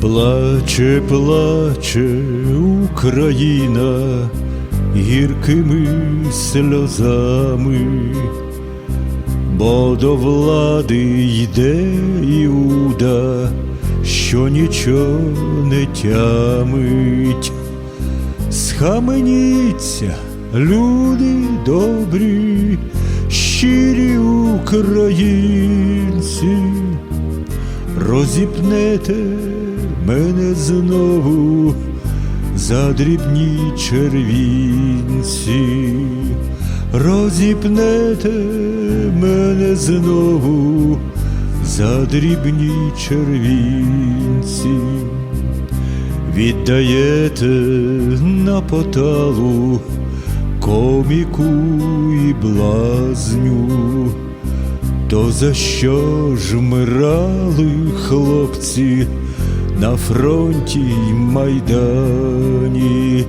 Плаче, плаче Україна гіркими сльозами, бо до влади йде Іуда, що нічого не тямить. Схаменіться, люди добрі, щирі українці, розіпнете мене знову за дрібні червінці, розіпнете мене знову за дрібні червінці. Віддаєте на поталу коміку і блазню, то за що ж вмирали хлопці на фронті й майдані,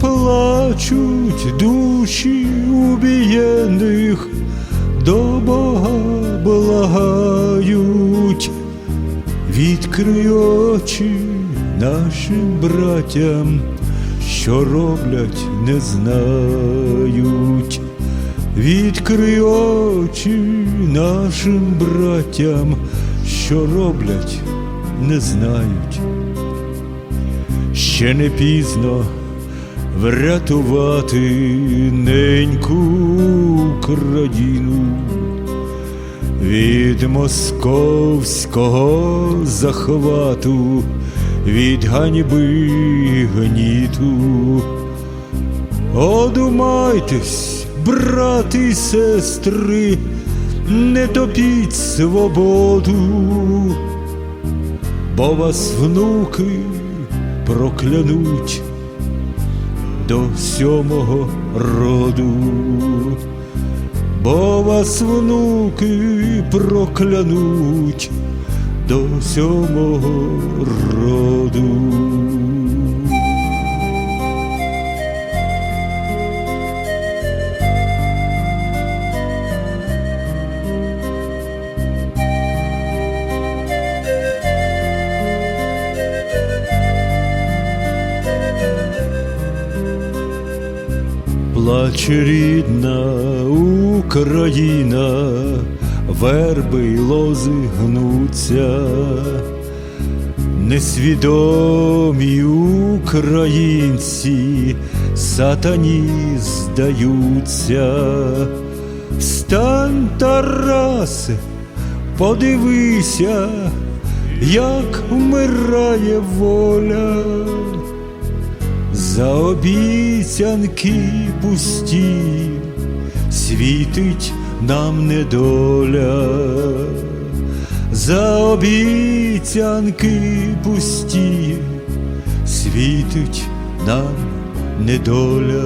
плачуть душі убієних, до Бога благають. Відкрий очі нашим братям, що роблять, не знають. Відкрий очі нашим братям, що роблять, не знають. Ще не пізно врятувати неньку країну від московського захвату, від ганьби гніту. Одумайтесь, брати й сестри, не топіть свободу, бо вас внуки проклянуть до сьомого роду бо вас внуки проклянуть до сьомого роду. Плаче рідна Україна, верби й лози гнуться, несвідомі українці, сатані здаються, Встань, Тарасе, подивися, як вмирає воля за обіцянки пусті світить нам недоля, за обіцянки пусті світить нам недоля.